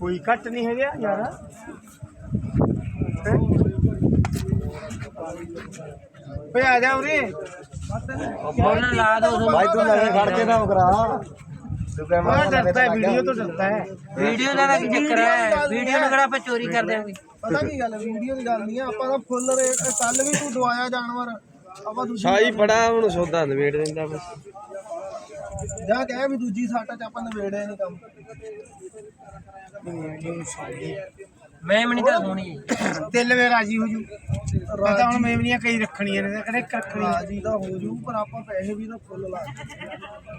ਕੋਈ ਘੱਟ ਨਹੀਂ ਹੈਗਾ ਯਾਰ? ਓਏ ਆ ਜਾ ਉਰੇ। ਬੋਲਣ ਲਾ ਦੋ ਭਾਈ ਤੂੰ ਲਗੇ ਖੜ ਕੇ ਨਾ ਕਰਾ ਤੂੰ ਕਹਿ ਉਹ ਡਰਦਾ ਹੈ ਵੀਡੀਓ ਤੋਂ ਡਰਦਾ ਹੈ। ਵੀਡੀਓ ਦਾ ਕੀ ਚੱਕਰ ਹੈ? ਵੀਡੀਓ ਨੂੰ ਕਿਹੜਾ ਆਪਾਂ ਚੋਰੀ ਕਰ ਦਿਆਂਗੇ ਪਤਾ ਕੀ ਗੱਲ ਹੈ ਵੀਡੀਓ ਦੀ ਗੱਲ ਨਹੀਂ ਆ ਆਪਾਂ ਤਾਂ ਫੁੱਲ ਰੇਟ ਕੱਲ ਵੀ ਤੂੰ ਦਵਾਇਆ ਜਾਨਵਰ। ਆਪਾਂ ਦੂਜੀ ਸਾਈ ਬੜਾ ਹੁਣ ਸੌਦਾ ਨਵੇੜ ਦਿੰਦਾ ਬਸ। ਜਾਂ ਕਹਿ ਵੀ ਦੂਜੀ ਸਾਟਾ ਚ ਆਪਾਂ ਨਵੇੜਿਆ ਨਹੀਂ ਕੰਮ। ਮੈਂ ਨਹੀਂ ਤਾਂ ਸੋਣੀ ਦਿਲ ਵੇ ਰਾਜੀ ਹੋ ਜੂ। ਮੈਂ ਤਾਂ ਹੁਣ ਮੇਮਨੀਆਂ ਕਈ ਰੱਖਣੀਆਂ ਨੇ ਕਹਿੰਦੇ ਰੱਖਣੀ ਰਾਜੀ ਦਾ ਹੋ ਜੂ ਪਰ ਆਪਾਂ ਪੈਸੇ ਵੀ ਤਾਂ ਫੁੱਲ ਲਾ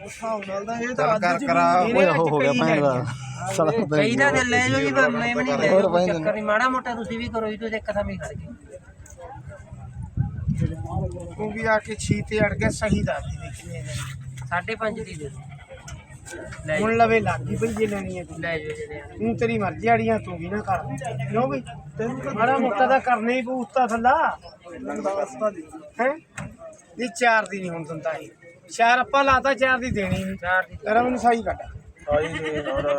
ਹਿਸਾਬ ਨਾਲ ਦਾ ਇਹ ਤਾਂ ਕਰ ਕਰਾ। ਓਏ ਵਿੱਚ ਹੋ ਗਿਆ ਭੈਣ ਦਾ। ਸਾਲਾ ਕਈ ਦਾ ਦਿਲ ਲੈ ਲਓ ਜੀ ਪਰ ਮੈਂ ਵੀ ਨਹੀਂ ਲੈ ਚੱਕਰ ਨਹੀਂ ਮਾੜਾ ਮੋਟਾ ਤੁਸੀਂ ਵੀ ਕਰੋ ਜੀ ਤੁਸੀਂ ਇੱਕ ਥਾਂ ਹੀ ਖੜ ਗਏ। ਤੂੰ ਵੀ ਆ ਕੇ ਛੀ ਤੇ ਅੜ ਕੇ ਸਹੀ ਦੱਸ ਦੇ ਕਿੰਨੇ ਨੇ ਸਾਢੇ ਪੰਜ ਦੀ ਦੇ ਦਿਓ। ਲੈ ਹੁਣ ਲਵੇ ਲੱਗੀ ਭਈ ਜੇ ਲੈਣੀ ਹੈ ਤੂੰ। ਲੈ ਜਾਓ ਜਿਹੜੇ ਹੁਣ ਤੇਰੀ ਮਰਜ਼ੀ ਆੜੀਆਂ ਤੂੰ ਵੀ ਨਾ ਕਰ। ਕਿਉਂ ਬਈ? ਮਾੜਾ ਮੋਟਾ ਤਾਂ ਕਰਨਾ ਹੀ ਪਊ ਉੱਤਾ ਥੱਲਾ। ਹੈ? ਇਹ ਚਾਰ ਦੀ ਨਹੀਂ ਹੁਣ ਦਿੰਦਾ ਇਹ। ਚਾਰ ਆਪਾਂ ਲਾਤਾ ਚਾਰ ਦੀ ਦੇਣੀ ਨਹੀਂ। ਚਾਰ ਦੀ। ਤੇਰਾ ਮੈਨੂੰ ਸਾਈ ਦੇ ਹੋਰ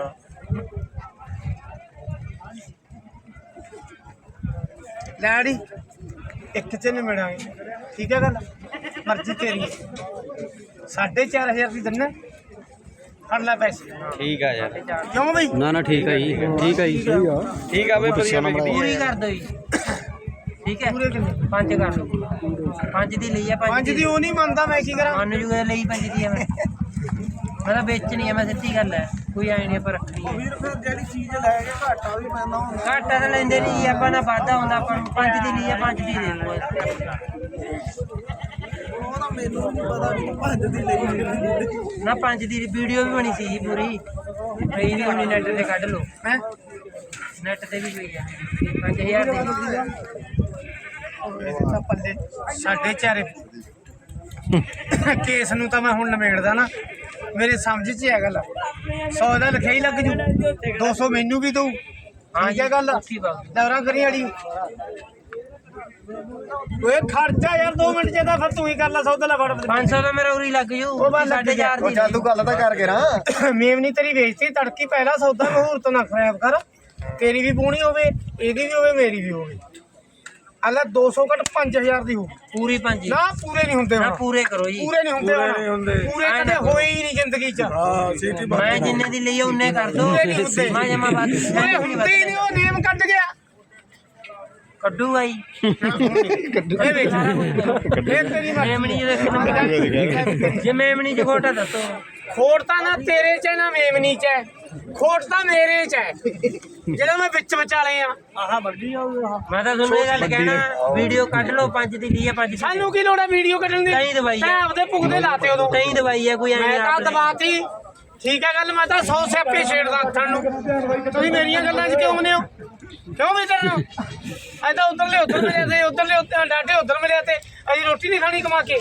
ਲੈੜੀ ਇੱਕ ਚ ਨਿਮੜਾਂਗੇ ਠੀਕ ਹੈ ਗੱਲ? ਮਰਜ਼ੀ ਤੇਰੀ ਹੈ। ਸਾਢੇ ਚਾਰ ਹਜ਼ਾਰ ਦੀ ਦਿੰਨਾ। ਫੜ ਲੈ ਪੈਸੇ। ਠੀਕ ਆ ਯਾਰ। ਕਿਉਂ ਬਈ? ਨਾ ਨਾ ਠੀਕ ਹੈ ਜੀ। ਠੀਕ ਹੈ ਜੀ। ਠੀਕ ਆ ਬਈ ਵਧੀਆ ਵਿਕਦੀ ਪੂਰੀ ਹੈ ਕਰ ਦਿਓ ਜੀ। ਠੀਕ ਹੈ? ਪੂਰੇ ਕਿੰਨੇ ਪੰਜ ਕਰ ਲਓ ਪੰਜ ਦੀ ਲਈ ਆ ਪੰਜ ਦੀ। ਉਹ ਨਹੀਂ ਮੰਨਦਾ ਮੈਂ ਕੀ ਕਰਾਂ। ਮੰਨ ਜੂਗਾ ਲਈ ਪੰਜ ਦੀ ਆ ਮੈਂ। ਮੈਂ ਤਾਂ ਵੇਚਣੀ ਆ ਮੈਂ ਸੱਚੀ ਗੱਲ ਹੈ ਕੋਈ ਆਈ ਨਹੀਂ ਆਪਾਂ ਰੱਖਣੀ ਹੈ ਵੀਰ ਫਿਰ ਜਿਹੜੀ ਚੀਜ਼ ਲੈ ਕੇ ਘਾਟਾ ਵੀ ਪੈਂਦਾ ਹੁੰਦਾ। ਘਾਟਾ ਤਾਂ ਲੈਂਦੇ ਨਹੀਂ ਜੀ, ਆਪਾਂ ਨਾ ਵਾਧਾ ਹੁੰਦਾ ਆਪਾਂ ਨੂੰ ਪੰਜ ਦੀ ਲਈ ਆ ਪੰਜ ਦੀ ਦੇ ਦੂੰਗਾ ਉਹ ਤਾਂ ਮੈਨੂੰ ਨਹੀਂ ਪਤਾ ਵੀ ਤੂੰ ਪੰਜ ਦੀ ਲਈ ਹੋਈ। ਨਾ ਪੰਜ ਦੀ ਵੀਡੀਓ ਵੀ ਬਣੀ ਸੀ ਜੀ ਪੂਰੀ। ਪਈ ਵੀ ਹੋਣੀ ਨੈਟ ਤੇ ਕੱਢ ਲਓ। ਹੈ? ਨੈਟ ਤੇ ਵੀ ਪਈ ਆ। 5000 ਦੀ। ਪੱਲੇ ਸਾਢੇ ਚਾਰੇ ਕੇਸ ਨੂੰ ਤਾਂ ਮੈਂ ਹੁਣ ਨਿਬੇੜਦਾ ਨਾ। ਮੇਰੇ ਸਮਝ 'ਚ ਹੈ ਗੱਲ। 100 ਦਾ ਲਿਖਿਆ ਹੀ ਲੱਗ ਜੂ। 200 ਮੈਨੂੰ ਵੀ ਦਊ। ਹਾਂ ਕੀ ਗੱਲ। ਦੌਰਾ ਕਰੀ ਅੜੀ ਓਏ ਖਰਚਾ ਯਾਰ 2 ਮਿੰਟ ਜੇ ਤਾਂ ਫਿਰ ਤੂੰ ਹੀ ਕਰ ਲੈ ਸੌਦਾ ਲੈ ਫੜ 500 ਦਾ ਮੇਰਾ ਉਰੀ ਲੱਗ ਜੂ ਉਹ ਬਸ ਲੱਗ ਚਾਰ ਉਹ ਦੀ ਚੱਲ ਤੂੰ ਗੱਲ ਤਾਂ ਕਰ ਕੇ ਨਾ। ਮੇਵਨੀ ਤੇਰੀ ਵੇਚਤੀ ਤੜਕੀ ਪਹਿਲਾ ਸੌਦਾ ਮਹੂਰਤ ਨਾ ਖਰਾਬ ਕਰ। ਤੇਰੀ ਵੀ ਪੂਣੀ ਹੋਵੇ ਇਹਦੀ ਵੀ ਹੋਵੇ ਮੇਰੀ ਵੀ ਹੋਵੇ। ਅੱਲਾ 200 ਘੱਟ 5000 ਦੀ ਹੋ। ਪੂਰੀ ਪੰਜ ਨਾ ਪੂਰੇ ਨਹੀਂ ਹੁੰਦੇ ਨਾ ਪੂਰੇ ਕਰੋ ਜੀ। ਪੂਰੇ ਨਹੀਂ ਹੁੰਦੇ ਪੂਰੇ ਹੁਣ। ਨਹੀਂ ਹੁੰਦੇ। ਪੂਰੇ ਕਦੇ ਹੋਏ ਹੀ ਨਹੀਂ ਜ਼ਿੰਦਗੀ 'ਚ। ਹਾਂ ਸੀਟੀ ਮੈਂ ਜਿੰਨੇ ਦੀ ਲਈ ਉਨੇ ਕਰ ਦੋ। ਪੂਰੇ ਨਹੀਂ ਹੁੰਦੇ। ਮੈਂ ਜਮਾ ਬਾਤ। ਹੁੰਦੇ ਨਹੀਂ ਉਹ ਨੇਮ ਕੱਢ ਗਿਆ। ਕੱਢੂ ਆਈ ਇਹ ਵੇਖ। ਇਹ ਤੇਰੀ ਮੇਮਣੀ ਜੇ ਮੇਮਣੀ ਚ ਘੋਟਾ ਦੱਸੋ। ਖੋਟ ਤਾਂ ਨਾ ਤੇਰੇ 'ਚ ਹੈ ਨਾ ਮੇਮਨੀ 'ਚ ਹੈ। ਖੋਟ ਤਾਂ ਮੇਰੇ 'ਚ ਹੈ। ਜਿਹੜਾ ਮੈਂ ਵਿੱਚ ਵਿਚਾਲੇ ਆ। ਆਹ ਵੱਡੀ ਆਊਗਾ ਮੈਂ ਤਾਂ ਤੁਹਾਨੂੰ ਇਹ ਗੱਲ ਕਹਿਣਾ ਵੀਡੀਓ ਕੱਢ ਲਓ ਪੰਜ ਦੀ ਲਈ ਆ ਪੰਜ ਦੀ ਸਾਨੂੰ ਕੀ ਲੋੜ ਹੈ ਵੀਡੀਓ ਕੱਢਣ ਦੀ? ਤੈਂ ਦਵਾਈ ਹੈ। ਤੈਂ ਆਪਦੇ ਭੁਗਦੇ ਲਾਤੇ ਉਦੋਂ। ਤੈਂ ਦਵਾਈ ਆ ਕੋਈ ਐਂ ਮੈਂ ਤਾਂ ਆਪ। ਦਬਾਤੀ। ਠੀਕ ਹੈ ਗੱਲ ਮੈਂ ਤਾਂ 100 ਸਿਆਪੇ ਛੇੜਦਾ ਹੱਥਾਂ ਨੂੰ। ਤੁਸੀਂ ਮੇਰੀਆਂ ਗੱਲਾਂ 'ਚ ਕਿਉਂ ਆਉਂਦੇ ਹੋ? ਕਿਉਂ ਵੀ ਤੈਨੂੰ ਐਦਾਂ ਉਧਰਲੇ ਉਧਰ ਮਿਲਿਆ ਤੇ ਉਧਰਲੇ ਉੱਤੇ ਡਾਟੇ ਉਧਰ ਮਿਲਿਆ ਤੇ ਅਸੀਂ ਰੋਟੀ ਨਹੀਂ ਖਾਣੀ ਕਮਾ ਕੇ।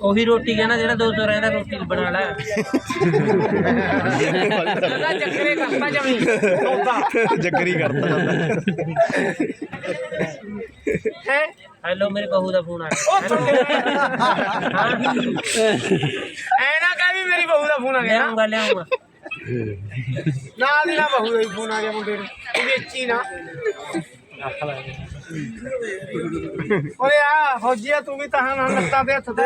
ਉਹੀ ਰੋਟੀ ਕਹਿੰਦਾ ਜਿਹੜਾ 200 ਰਹਿੰਦਾ ਰੋਟੀ ਬਣਾ ਲੈ। ਉਹਦਾ ਚੱਕਰੇ ਕਰਤਾ ਜਮੀ। ਸੌਦਾ ਜੱਗਰੀ ਕਰਦਾ ਹੈ? ਹੈਲੋ ਮੇਰੀ ਬਹੂ ਦਾ ਫੋਨ ਆ ਗਿਆ। ਉਹ ਹਾਂ ਐ ਨਾ ਮੇਰੀ ਬਹੂ ਦਾ ਫੋਨ ਆ ਗਿਆ ਲਿਆਉਂਗਾ ਲਿਆਉਂਗਾ ਨਾਲ ਦੀ ਨਾ ਬਹੂ ਦਾ ਹੀ ਫੋਨ ਆ ਗਿਆ ਮੁੰਡੇ ਨੂੰ। ਉਹ ਵੇਚੀ ਨਾ। ਓਏ ਆ ਫੌਜੀਆ ਤੂੰ ਵੀ ਤਾਂ ਨਾਲ ਲੱਤਾਂ ਤੇ ਹੱਥ ਦੇ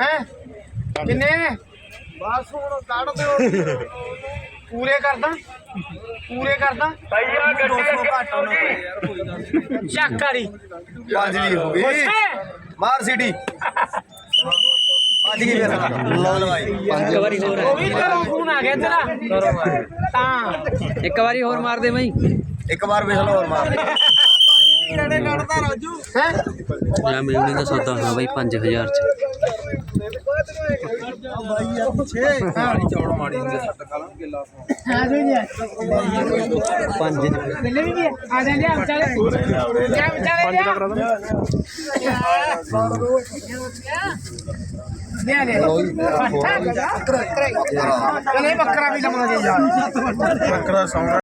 ਹੈ? ਕਿੰਨੇ? ਨੇ ਬਸ ਹੁਣ ਕੱਢ ਦਿਓ। ਪੂਰੇ ਕਰਦਾ ਪੂਰੇ ਕਰਦਾ ਭਈਆ ਗੱਡੀ ਘਾਟਾ ਨਾ ਪਏ ਯਾਰ ਕੋਈ ਗੱਲ ਨੀ। ਚੱਕ ਵਾਲੀ। ਪੰਜ ਹੋ ਗਈ। ਮਾਰ ਸੀਟੀ। ਪੰਜ ਕੀ ਫਿਰ। ਲਾਲ ਭਾਈ। ਇੱਕ ਵਾਰੀ ਹੋਰ। ਉਹ ਵੀ ਘਰੋਂ ਫੋਨ ਆ ਗਿਆ ਤੇਰਾ। ਕਰੋ ਤਾਂ ਇੱਕ ਵਾਰੀ ਹੋਰ ਮਾਰ ਦੇ ਬਾਈ। ਇੱਕ ਵਾਰ ਵੇਖ ਲਓ ਹੋਰ ਮਾਰ ਦੇ। ਕਿਹੜੇ ਕੱਢਦਾ ਰਾਜੂ। ਹੈ? ਲੈ ਮੇਮਣੀ ਦਾ ਸੌਦਾ ਹੋਇਆ ਬਾਈ 5000 ਚ। ਬਾਈ ਆ ਪਿੱਛੇ ਚੌੜ ਮਾੜੀ ਹੁੰਦੀ ਸੱਟ ਕਾਲਾਂ ਕਿੱਲਾ ਆ ਜੋ ਜੀ ਪੰਜ। ਮਿਲੇ ਵੀ ਨਹੀਂ ਆ ਜਾਂਦੇ ਆ ਵਿਚਾਲੇ ਜਾ। ਵਿਚਾਲੇ ਲੈ ਲੈ ਬੱਕਰਾ ਵੀ ਲਵਾਂਗੇ ਯਾਰ ਬੱਕਰਾ ਸੌਣਾ